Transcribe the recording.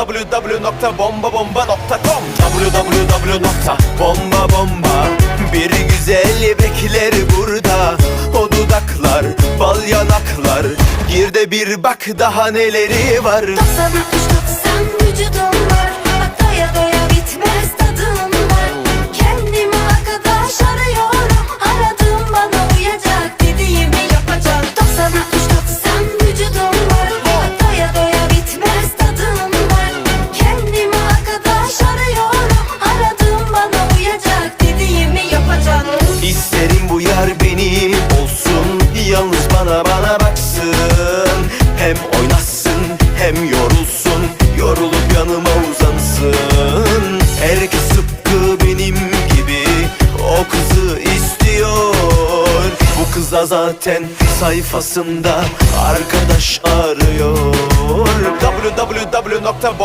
www.bombabomba.com www.bombabomba Bir güzel bekler burada. O dudaklar, bal yanaklar. Gir de bir bak daha neleri var. 90 İsterim bu yar benim olsun. Yalnız bana bana baksın. Hem oynasın hem yorulsun. Yorulup yanıma uzansın. Herkes tıpkı benim gibi O kızı istiyor. Bu kız da zaten sayfasında Arkadaş arıyor. Www.bomba